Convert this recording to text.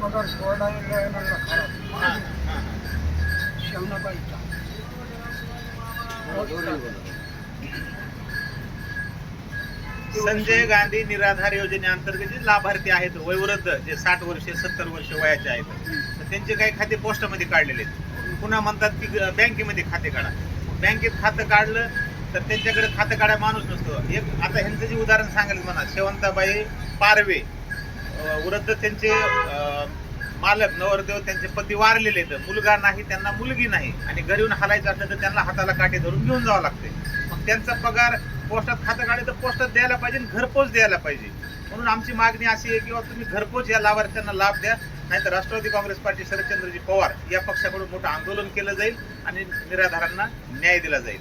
पगार सोडायला लागला खराब शेवणाबाईचा. संजय गांधी निराधार योजनेअंतर्गत जे लाभार्थी आहेत वयवृद्ध जे साठ वर्षे सत्तर वर्ष वयाचे आहेत तर त्यांचे काही खाते पोस्टामध्ये काढलेले आहेत. पुन्हा म्हणतात की बँकेमध्ये खाते काढा. बँकेत खातं काढलं तर त्यांच्याकडे खातं काढायला माणूस नसतो. एक आता ह्यांचं जे उदाहरण सांगायला म्हणा शेवंताबाई पारवे वृद्ध त्यांचे मालक नवरदेव त्यांचे पती वारलेले आहेत. मुलगा नाही त्यांना मुलगी नाही. आणि घरी येऊन हालायचं असलं तर त्यांना हाताला काटे धरून घेऊन जावं लागते. मग त्यांचा पगार पोस्टात खातं काढे तर पोस्टात द्यायला पाहिजे आणि घरपोच द्यायला पाहिजे. म्हणून आमची मागणी अशी आहे की तुम्ही घरपोच या लाभार्थ्यांना लाभ द्या. नाहीतर राष्ट्रवादी काँग्रेस पार्टी शरदचंद्रजी पवार या पक्षाकडून मोठं आंदोलन केलं जाईल आणि निराधारांना न्याय दिला जाईल.